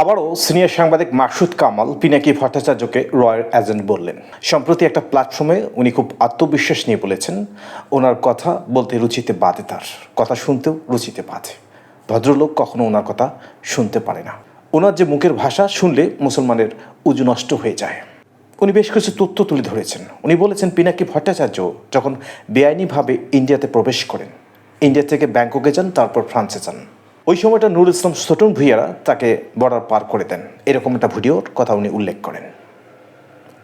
আবারও সিনিয়র সাংবাদিক মাসুদ কামাল পিনাকি ভট্টাচার্যকে রয়্যাল এজেন্ট বললেন। সম্প্রতি একটা প্ল্যাটফর্মে উনি খুব আত্মবিশ্বাস নিয়ে বলেছেন, ওনার কথা বলতে রুচিতে বাধে তার, কথা শুনতেও রুচিতে বাধে। ভদ্রলোক কখনো ওনার কথা শুনতে পারে না। ওনার যে মুখের ভাষা শুনলে মুসলমানের উজু নষ্ট হয়ে যায়। উনি বেশ কিছু তথ্য তুলে ধরেছেন। উনি বলেছেন, পিনাকি ভট্টাচার্য যখন বেআইনিভাবে ইন্ডিয়াতে প্রবেশ করেন, ইন্ডিয়া থেকে ব্যাংককে যান, তারপর ফ্রান্সে যান। ওই সময়টা নুরুল ইসলাম ছোটন ভুইয়ারা তাকে বর্ডার পার করে দেন। এরকম একটা ভিডিওর কথা উনি উল্লেখ করেন।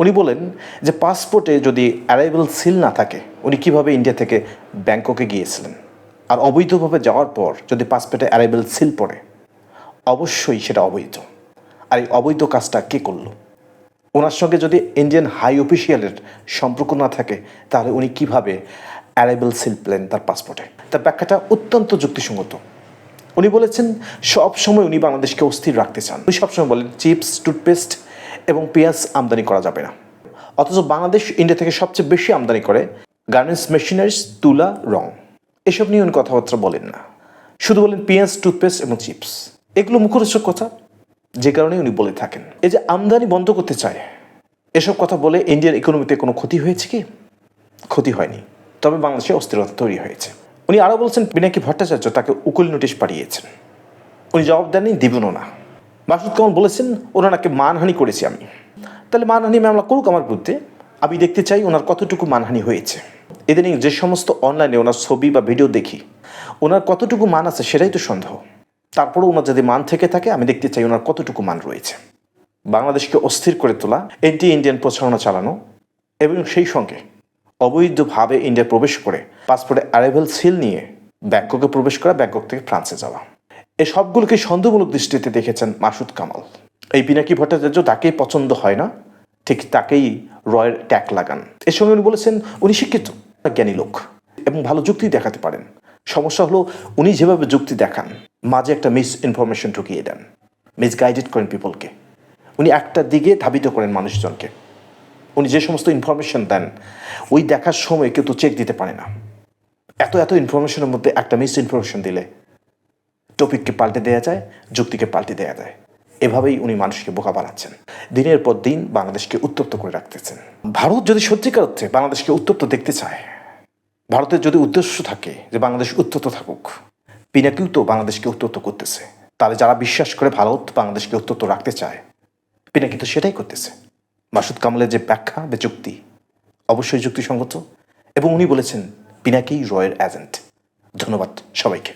উনি বলেন যে পাসপোর্টে যদি অ্যারাইভেল সিল না থাকে, উনি কীভাবে ইন্ডিয়া থেকে ব্যাংককে গিয়েছিলেন? আর অবৈধভাবে যাওয়ার পর যদি পাসপোর্টে অ্যারাইভেল সিল পড়ে, অবশ্যই সেটা অবৈধ। আর এই অবৈধ কাজটা কে করল? ওনার সঙ্গে যদি ইন্ডিয়ান হাই অফিসিয়ালের সম্পর্ক না থাকে, তাহলে উনি কীভাবে অ্যারাইভেল সিল পেলেন তার পাসপোর্টে তার ব্যাখ্যাটা অত্যন্ত যুক্তিসঙ্গত। উনি বলেছেন, সব সময় উনি বাংলাদেশকে অস্থির রাখতে চান। উনি সবসময় বলেন, চিপস, টুথপেস্ট এবং পেঁয়াজ আমদানি করা যাবে না। অথচ বাংলাদেশ ইন্ডিয়া থেকে সবচেয়ে বেশি আমদানি করে গার্মেন্টস মেশিনারিজ তুলা, রং। এসব নিয়ে উনি কথাবার্তা বলেন না। শুধু বলেন পেঁয়াজ, টুথপেস্ট এবং চিপস। এগুলো মুখরোচক কথা, যে কারণে উনি বলে থাকেন। এই যে আমদানি বন্ধ করতে চায়, এসব কথা বলে ইন্ডিয়ার ইকোনমিতে কোনো ক্ষতি হয়েছে কি? ক্ষতি হয়নি। তবে বাংলাদেশে অস্থিরতা তৈরি হয়েছে। উনি আরও বলছেন পিনাকি ভট্টাচার্য তাকে উকুল নোটিশ পাঠিয়েছেন। উনি জবাব দেননি, দিবেনও না। মাসুদ কামাল বলেছেন, ওনাকে মানহানি করেছি আমি। তাহলে মানহানি মামলা করুক আমার বিরুদ্ধে আমি দেখতে চাই ওনার কতটুকু মানহানি হয়েছে। ইদানিং যে সমস্ত অনলাইনে ওনার ছবি বা ভিডিও দেখি, ওনার কতটুকু মান আছে সেটাই তো সন্দেহ। তারপরে ওনার যদি মান থেকে থাকে, আমি দেখতে চাই ওনার কতটুকু মান রয়েছে। বাংলাদেশকে অস্থির করে তোলা এন্টি ইন্ডিয়ান প্রচারণা চালানো, এবং সেই সঙ্গে অবৈধভাবে ইন্ডিয়া প্রবেশ করে পাসপোর্টে অ্যারাইভেল সিল নিয়ে ব্যাংককে প্রবেশ করা, ব্যাংকক থেকে ফ্রান্সে যাওয়া। এই সবগুলোকে সন্দেহমূলক দৃষ্টিতে দেখেছেন মাসুদ কামাল। এই পিনাকি ভট্টাচার্য তাকেই পছন্দ হয় না, ঠিক তাকেই রয়ের ট্যাগ লাগান। এর সঙ্গে উনি বলেছেন, উনি শিক্ষিত জ্ঞানী লোক এবং ভালো যুক্তি দেখাতে পারেন। সমস্যা হলো, উনি যেভাবে যুক্তি দেখান, মাঝে একটা মিস ইনফরমেশন ঢুকিয়ে দেন মিসগাইডেড করেন পিপলকে উনি একটা দিকে ধাবিত করেন মানুষজনকে। উনি যে সমস্ত ইনফরমেশন দেন, ওই দেখার সময় কেউ তো চেক দিতে পারে না। এত এত ইনফরমেশনের মধ্যে একটা মিস ইনফরমেশন দিলে টপিককে পাল্টে দেওয়া যায়, যুক্তিকে পাল্টে দেওয়া যায়। এভাবেই উনি মানুষকে বোকা বানাচ্ছেন। দিনের পর দিন বাংলাদেশকে উত্তপ্ত করে রাখতেছেন। ভারত যদি সত্যিকার অর্থে বাংলাদেশকে উত্তপ্ত দেখতে চায়, ভারতের যদি উদ্দেশ্য থাকে যে বাংলাদেশ উত্তপ্ত থাকুক পিনাকিও তো বাংলাদেশকে উত্তপ্ত করতেছে। তাহলে যারা বিশ্বাস করে ভারত বাংলাদেশকে উত্তপ্ত রাখতে চায়, পিনাকি তো সেটাই করতেছে। মাসুদ কামালের যে ব্যাখ্যা বা যুক্তি, অবশ্যই যুক্তিসঙ্গত এবং উনি বলেছেন, পিনাকি রয়ের এজেন্ট। ধন্যবাদ সবাইকে।